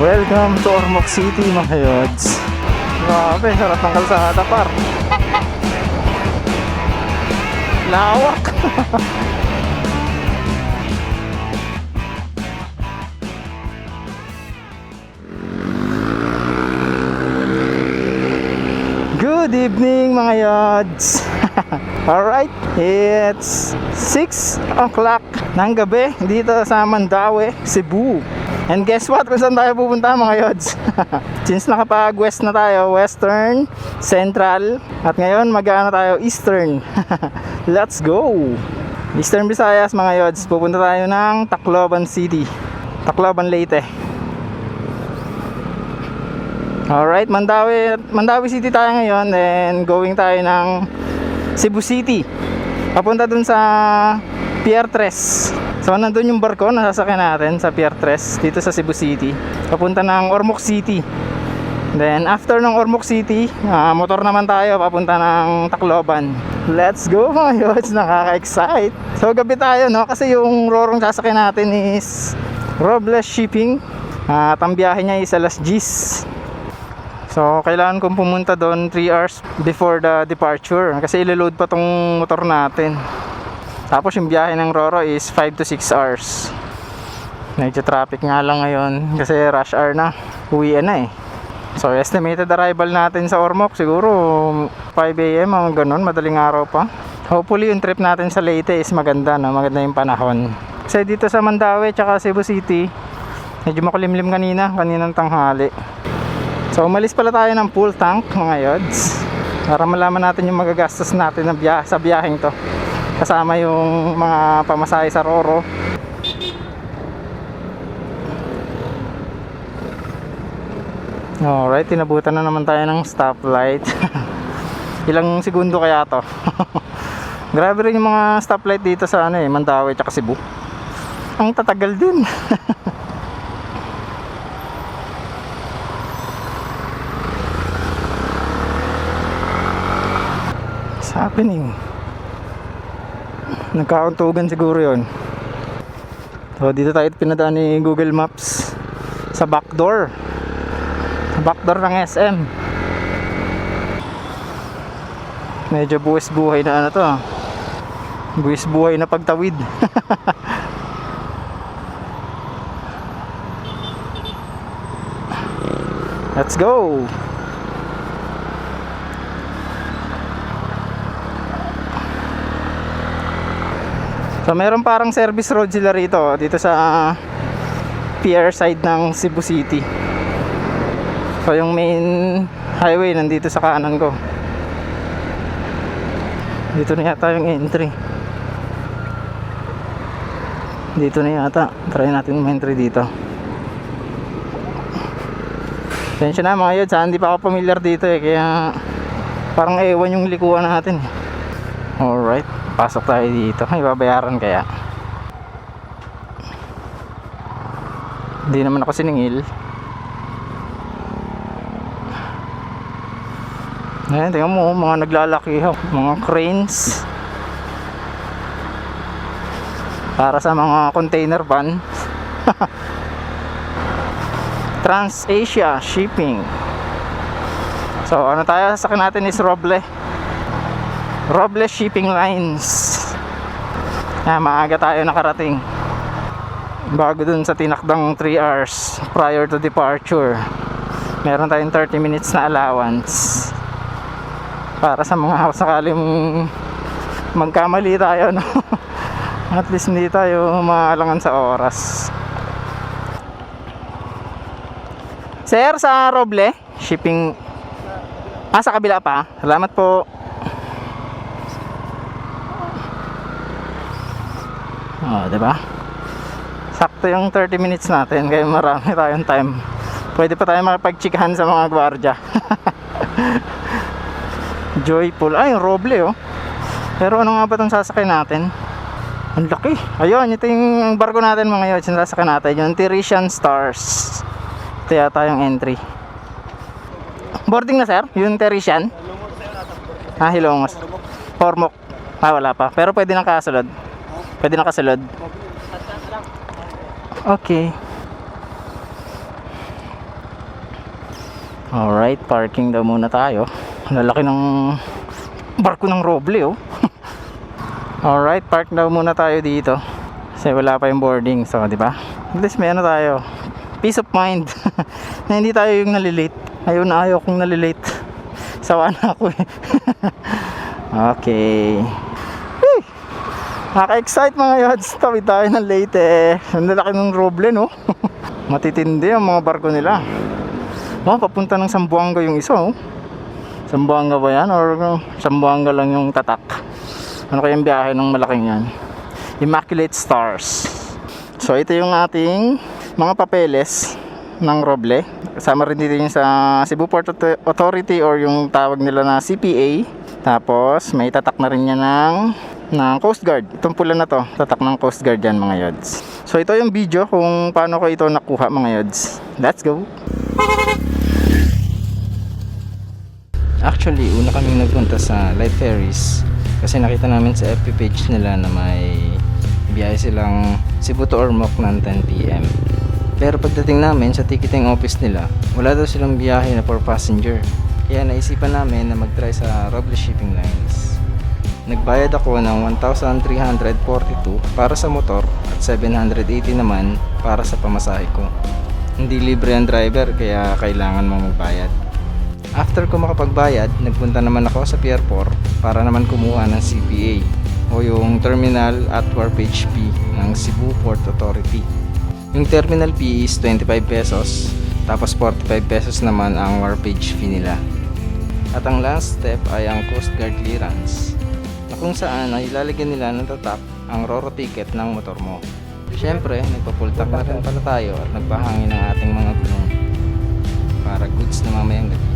Welcome to Ormoc City mga yods. Grabe, sarap ng kalsada par. Lawak. Good evening mga yods. Alright, it's 6 o'clock ng gabi dito sa Mandaue, Cebu. And guess what? Kung saan tayo pupunta mga yods? Since nakapag west na tayo, western, central, at ngayon mag-ano tayo, eastern. Let's go! Eastern Visayas mga yods, pupunta tayo ng Tacloban City. Tacloban Leyte. Alright, Mandawi, Mandawi City tayo ngayon and going tayo ng Cebu City. Papunta dun sa Pier 3. So nandun yung barko na sasakyan natin sa Pier 3 dito sa Cebu City. Papunta ng Ormoc City. Then after ng Ormoc City, ah, motor naman tayo papunta ng Tacloban. Let's go mga yods, nakaka-excite. So gabi tayo no kasi yung rorong sasakyan natin is Robles Shipping. At ang biyahe niya is alas 10. So, kailangan kong pumunta doon 3 hours before the departure kasi ilo-load pa tong motor natin. Tapos yung biyahe ng Roro is 5 to 6 hours. Medyo traffic nga lang ngayon kasi rush hour na. Uwian na eh. So, estimated arrival natin sa Ormoc siguro 5 a.m. mga ganun, madaling araw pa. Hopefully yung trip natin sa Leyte is maganda, no? maganda yung panahon. Kasi dito sa Mandaue tsaka Cebu City, medyo makulimlim kanina, kaninang tanghali. So umalis pala tayo ng full tank mga yods para malaman natin yung magagastos natin na biya sa biyaheng to kasama yung mga pamasahe sa Roro. Alright, tinabutan na naman tayo ng stoplight. Ilang segundo kaya to? Grabe rin yung mga stoplight dito sa ano eh, Mandawi at Cebu. Ang tatagal din. What's happening? Nagkauntugan siguro yon. So dito tayo pinadaan ni Google Maps sa backdoor. Sa backdoor ng SM. Medyo buwis buhay na ano to. ah. Buwis buhay na pagtawid. Let's go! So meron parang service road sila rito dito sa pier side ng Cebu City. So yung main highway nandito sa kanan ko. Dito na yata yung entry. Dito na yata. Try natin entry dito. Tensya na mga yun, saan hindi pa ako familiar dito eh, kaya parang ewan yung likuan natin eh. Alright, pasok tayo dito. May babayaran kaya. Hindi naman ako siningil. Ayan, tingnan mo, mga naglalaki ho. Mga cranes. Para sa mga container van. Trans-Asia Shipping. So, ano tayo? Sakin natin is Roble. Robles Shipping Lines. Ah, maaga tayo nakarating. Bago dun sa tinakdang 3 hours prior to departure. Meron tayong 30 minutes na allowance. Para sa mga sakaling magkamali tayo, no? At least hindi tayo maalangan sa oras. Sir, sa Roble, shipping... Ah, sa kabila pa. Salamat po. Oh, 'di ba? Sakto yung 30 minutes natin kaya marami tayong time. Pwede pa tayo makipagchikahan sa mga gwardiya. Joyful. Ay, roble oh. Pero ano nga ba itong sasakay natin? Ang laki. Ayun, ito yung barko natin mga yun. Sasakay natin. Yung Tiresian Stars. Ito yata yung entry. Boarding na sir? Yung Tiresian? Ah, Hilongos. Hormok. Ah, wala pa. Pero pwede nang kasulod. Pwede na kasulod. Okay. Alright, parking daw muna tayo. Lalaki ng barko ng Roble oh. Alright, park daw muna tayo dito. Kasi wala pa yung boarding, so di ba? At least may ano tayo. Peace of mind. na hindi tayo yung nalilate. Ayaw na ayaw kong nalilate. Sawa na ako eh. okay. Nakaka-excite mga yods. Tawid tayo ng eh. Ang lalaki ng Roble no. Matitindi ang mga barko nila. Oh, papunta ng Sambuanga yung isa oh. Sambuanga ba yan? Or uh, Sambuanga lang yung tatak? Ano kayang biyahe ng malaking yan? Immaculate Stars. So ito yung ating mga papeles ng Roble. Kasama rin dito yung sa Cebu Port Authority or yung tawag nila na CPA. Tapos may tatak na rin yan ng, ng Coast Guard. Itong pula na to, tatak ng Coast Guard yan mga yods. So ito yung video kung paano ko ito nakuha mga yods. Let's go! Actually, una kaming nagpunta sa Light Ferries kasi nakita namin sa FB page nila na may biyahe silang Cebu to Ormoc ng 10pm. Pero pagdating namin sa ticketing office nila, wala daw silang biyahe na for passenger. Kaya naisipan namin na mag-try sa Roble Shipping Lines. Nagbayad ako ng 1,342 para sa motor at 780 naman para sa pamasahe ko. Hindi libre ang driver kaya kailangan mong magbayad. After ko makapagbayad, nagpunta naman ako sa Pier 4 para naman kumuha ng CPA o yung Terminal at Wharfage Fee ng Cebu Port Authority. Yung terminal fee is 25 pesos, tapos 45 pesos naman ang wharfage fee nila. At ang last step ay ang Coast Guard clearance kung saan ay ilalagyan nila ng tatak ang Roro ticket ng motor mo. Siyempre, nagpa-full tank na rin pala tayo at nagpahangin ng ating mga gulong para goods na mamayang gabi.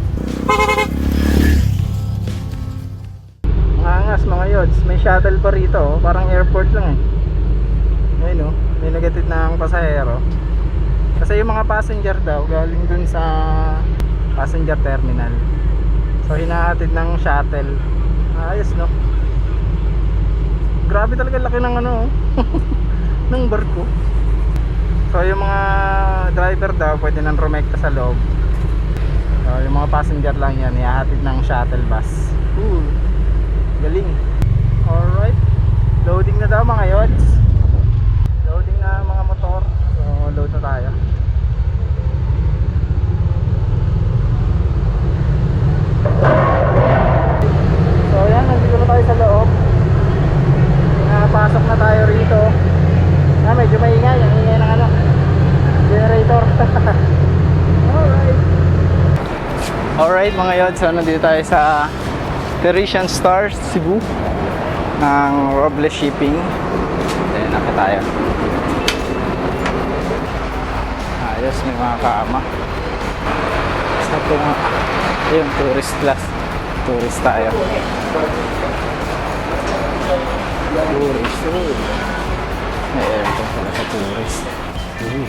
Ang angas mga yods, may shuttle pa rito, oh. parang airport lang eh. Ayun oh, may nagatid na ang pasahero. Kasi yung mga passenger daw galing dun sa passenger terminal. So hinahatid ng shuttle. Ayos no. Grabe talaga laki ng ano ng barko. So yung mga driver daw pwede nang rumekta sa loob. So, yung mga passenger lang yan, ihahatid ng shuttle bus. Cool. Galing. Alright. Loading na daw mga yods. Loading na mga motor. So, load na tayo. So, yan. Nandito na tayo sa loob. Pinapasok na tayo rito. Ah, medyo maingay. Ang ingay ng ano. Generator. Alright. Alright mga yod, so nandito tayo sa Teresian Stars, Cebu ng Roble Shipping Then naka tayo Ayos, may mga kaama Sa ito Ayun, tourist class Tourist tayo Tourist, oh. May aircon pala sa tourist Ooh.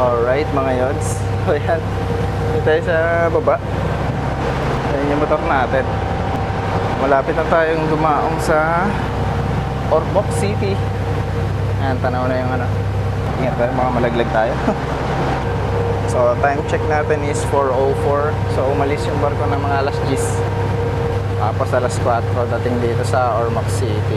Alright mga yods. So yan tayo sa baba. Ayan yung motor natin. Malapit na tayong dumaong sa Ormoc City. Ayan tanaw na yung ano. Ingat tayo mga malaglag tayo So time check natin is 4.04 So umalis yung barko ng mga alas 10 Tapos alas 4 dating dito sa Ormoc City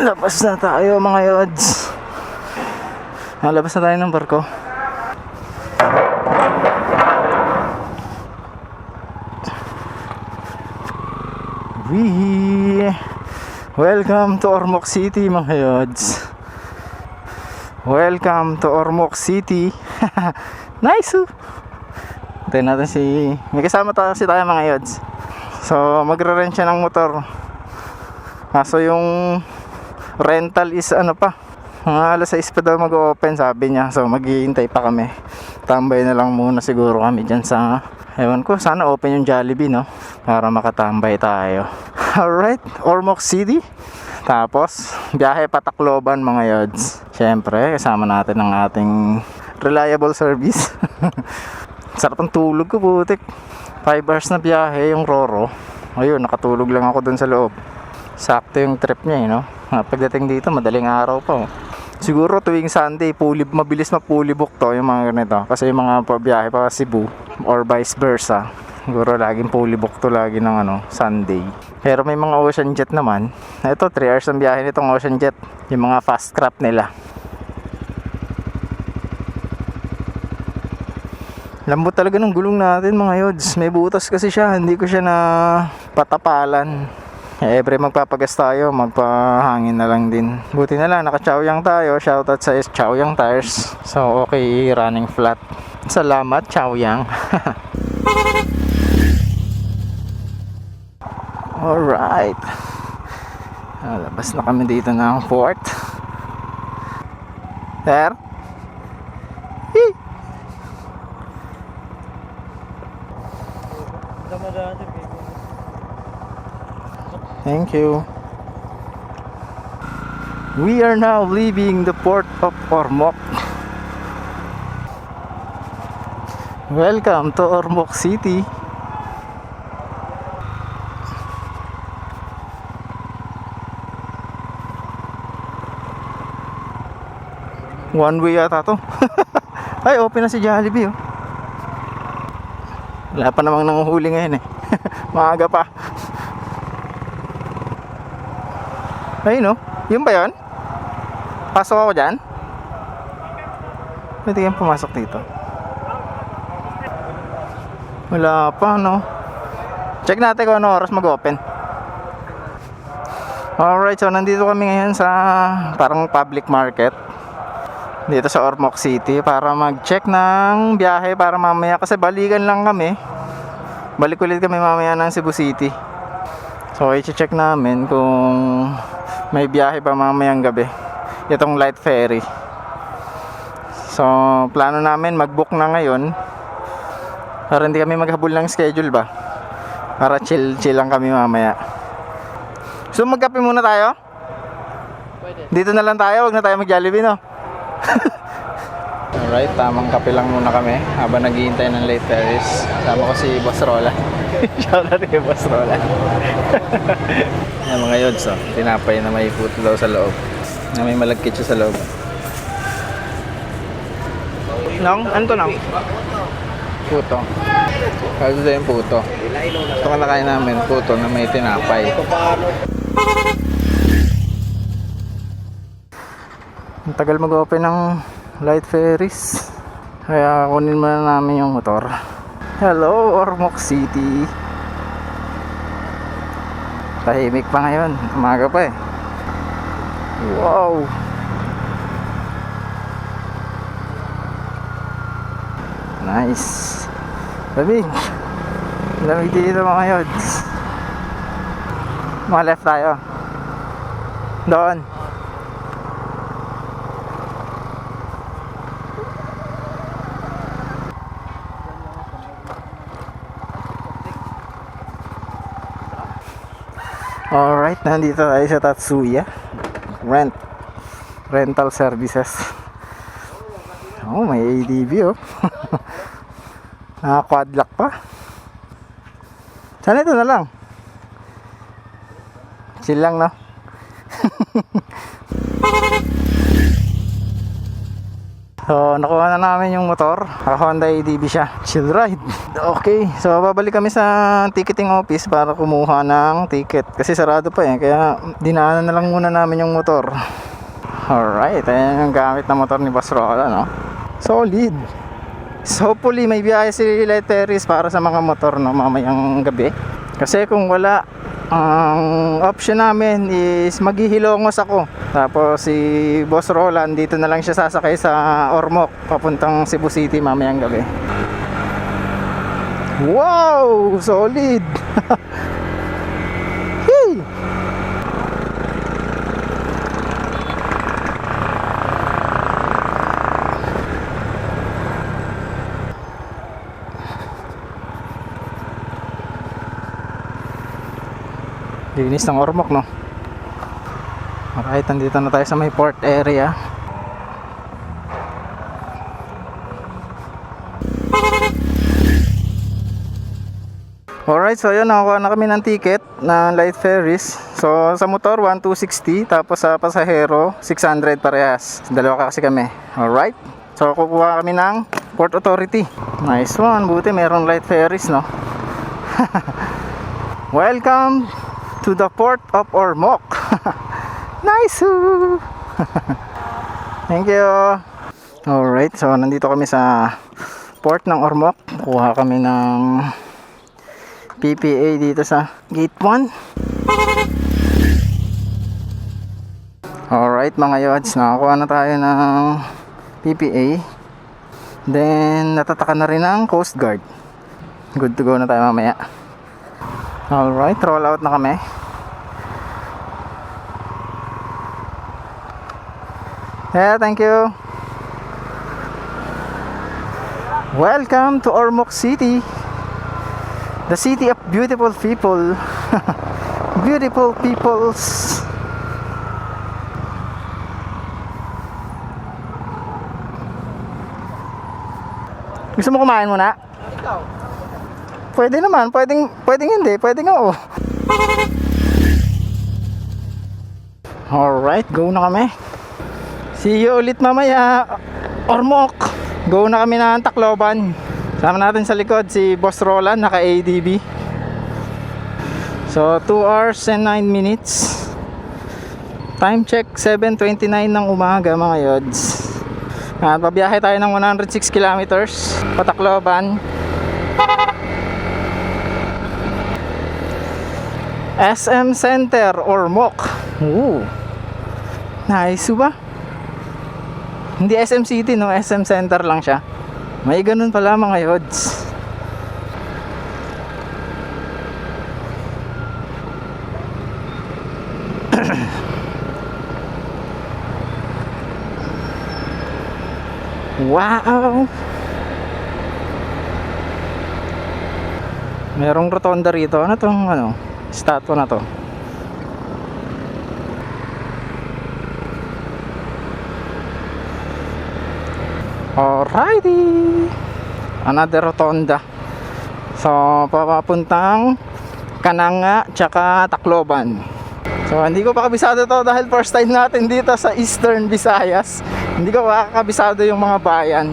Labas na tayo mga yods. Labas na tayo ng barko. Welcome to Ormoc City mga yods. Welcome to Ormoc City. nice! oh. Tayo natin si... May kasama tayo si tayo mga yods. So magre-rent siya ng motor. Kaso yung rental is ano pa mga alas 6 pa daw mag-open sabi niya so maghihintay pa kami tambay na lang muna siguro kami dyan sa ewan ko sana open yung Jollibee no para makatambay tayo alright Ormoc City tapos biyahe pa Tacloban mga yods syempre kasama natin ang ating reliable service sarap ang tulog ko putik 5 hours na biyahe yung Roro. Ayun, nakatulog lang ako dun sa loob. Sakto yung trip niya eh, no? Ah, Pagdating dito, madaling araw pa. Oh. Siguro tuwing Sunday, pulib, mabilis mapulibok to yung mga ganito. Kasi yung mga pabiyahe pa Cebu or vice versa. Siguro laging pulibok to lagi ng ano, Sunday. Pero may mga ocean jet naman. Ito, 3 hours ang biyahe nitong ocean jet. Yung mga fast craft nila. Lambot talaga ng gulong natin mga yods. May butas kasi siya. Hindi ko siya na patapalan. Eh, Every magpapagas tayo, magpahangin na lang din. Buti na lang, naka-chowyang tayo. Shoutout sa Chowyang Tires. So, okay, running flat. Salamat, Chowyang. Alright. Ah, labas na kami dito ng fort. Sir? Hee! Thank you. We are now leaving the port of Ormoc. Welcome to Ormoc City. One way yata to. Ay, open na si Jollibee oh. Wala pa namang nanguhuli ngayon eh. Maaga pa. Ayun oh. Yun ba yun? Pasok ako dyan? Pwede kayong pumasok dito. Wala pa no. Check natin kung ano oras mag-open. Alright, so nandito kami ngayon sa parang public market dito sa Ormoc City para mag-check ng biyahe para mamaya kasi balikan lang kami. Balik ulit kami mamaya ng Cebu City. So, i-check namin kung may biyahe pa mamayang gabi. Itong light ferry. So, plano namin mag-book na ngayon para hindi kami maghabol ng schedule ba. Para chill-chill lang kami mamaya. So, magkape muna tayo? Dito na lang tayo, wag na tayo mag-Jollibee, no? Alright, tamang kape lang muna kami habang naghihintay ng late ferries. Tama ko si Boss Rola. Shoutout kay Boss Rola. Yan mga yods, oh. tinapay na may daw sa loob. Na may malagkit siya sa loob. Nang? Ano to nang? Puto. Kasi ito yung puto. Ito kalakain namin, puto na may tinapay. Ang tagal mag-open ng light ferries. Kaya kunin muna namin yung motor. Hello, Ormoc City. Tahimik pa ngayon. Umaga pa eh. Wow! Nice. Lamig. Lamig dito mga yods. Mga left tayo. Doon. Alright, nandito tayo sa Tatsuya. Rent. Rental services. Oh, may ADV oh. Naka-quadlock pa. Sana ito na lang. Chill lang, no? So, nakuha na namin yung motor. Honda ADV siya. Chill ride. Okay. So, babalik kami sa ticketing office para kumuha ng ticket. Kasi sarado pa eh. Kaya, dinaanan na lang muna namin yung motor. Alright. Ayan yung gamit na motor ni Boss Rola, no? Solid. So, hopefully, may biyahe si Terrace para sa mga motor, no? Mamayang gabi. Kasi kung wala, ang option namin is maghihilongos ako. Tapos si Boss Roland dito na lang siya sasakay sa Ormoc papuntang Cebu City mamayang gabi. Wow! Solid! hey! Linis ng Ormoc, no? Alright, nandito na tayo sa may port area. Alright, so yun, nakakuha na kami ng ticket na light ferries. So, sa motor, 1,260. Tapos sa pasahero, 600 parehas. Dalawa kasi kami. Alright. So, kukuha kami ng Port Authority. Nice one. Buti meron light ferries, no? Welcome to the Port of Ormoc. nice! Thank you. Alright, so nandito kami sa port ng Ormoc. Kuha kami ng PPA dito sa gate 1. Alright mga yods, nakakuha na tayo ng PPA. Then natataka na rin ang Coast Guard. Good to go na tayo mamaya. Alright, roll out na kami. Yeah, thank you. Welcome to Ormoc City. The city of beautiful people. beautiful peoples. Gusto mo kumain muna? Pwede naman, pwedeng, pwedeng hindi, pwedeng oo. Alright, go na kami. See you ulit mamaya. Ormoc. Go na kami ng Tacloban. Sama natin sa likod si Boss Roland, naka ADB. So, 2 hours and 9 minutes. Time check, 7.29 ng umaga mga yods. At babiyahe tayo ng 106 kilometers. Patacloban. SM Center or MOC. Ooh. Nice ba? Hindi SM City no, SM Center lang siya. May ganun pala mga yods. wow! Merong rotonda rito. Ano tong ano? Statue na to. Alrighty! Another rotonda. So, papapuntang Kananga tsaka Tacloban. So, hindi ko pa kabisado to dahil first time natin dito sa Eastern Visayas. Hindi ko pa kabisado yung mga bayan.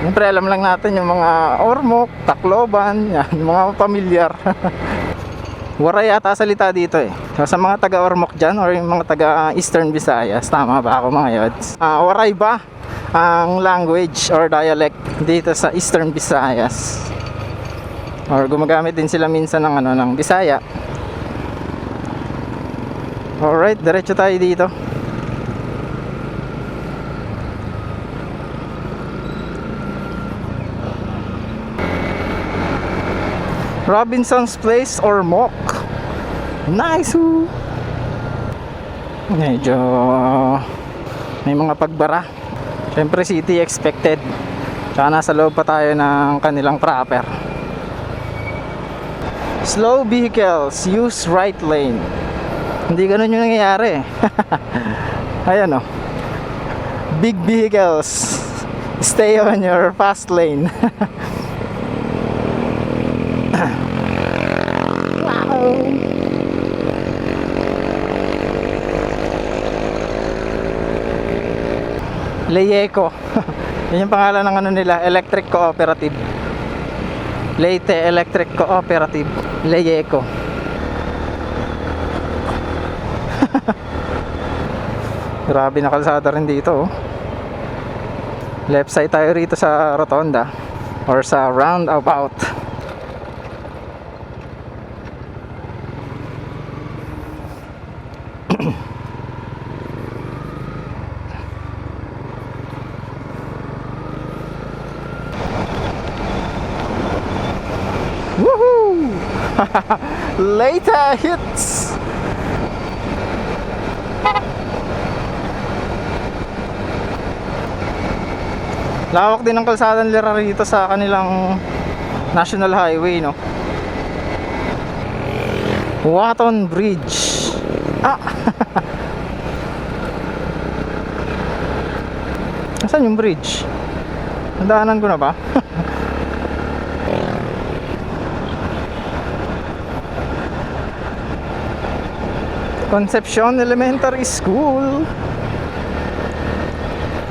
Siyempre, alam lang natin yung mga Ormoc, Tacloban, yan, yung mga pamilyar. Waray yata salita dito eh. So, sa mga taga Ormoc dyan or yung mga taga Eastern Visayas, tama ba ako mga yods? Ah, waray ba ang language or dialect dito sa Eastern Visayas? Or gumagamit din sila minsan ng ano ng Bisaya. Alright, diretso tayo dito. Robinson's Place or Mock. Nice! oh. Medyo may mga pagbara. Siyempre city expected. Tsaka nasa loob pa tayo ng kanilang proper. Slow vehicles, use right lane. Hindi ganun yung nangyayari. Ayan oh. Big vehicles, stay on your fast lane. Leyeco. Yan yung pangalan ng ano nila, Electric Cooperative. Leyte Electric Cooperative, Leyeco. Grabe na kalsada rin dito. Oh. Left side tayo rito sa rotonda or sa roundabout. Later hits! Lawak din ng kalsada nila rito sa kanilang National Highway, no? Watton Bridge. Ah! Nasaan yung bridge? Nadaanan ko na ba? Concepcion Elementary School.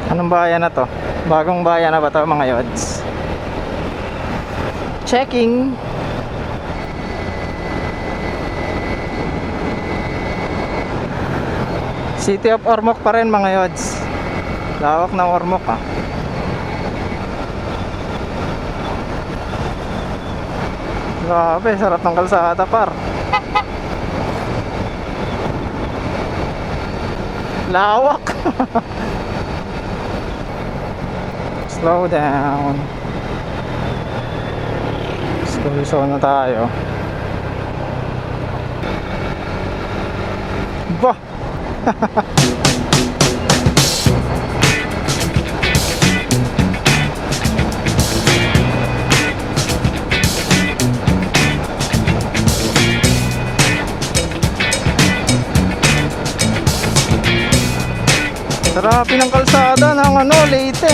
Anong bayan na to? Bagong bayan na ba to mga yods? Checking. City of Ormoc pa rin mga yods. Lawak ng Ormoc ah. Grabe, sarap ng kalsada par. Lawak. Slow down. Slow zone na tayo. Bah! Sarapin ng kalsada ng ano, Leyte.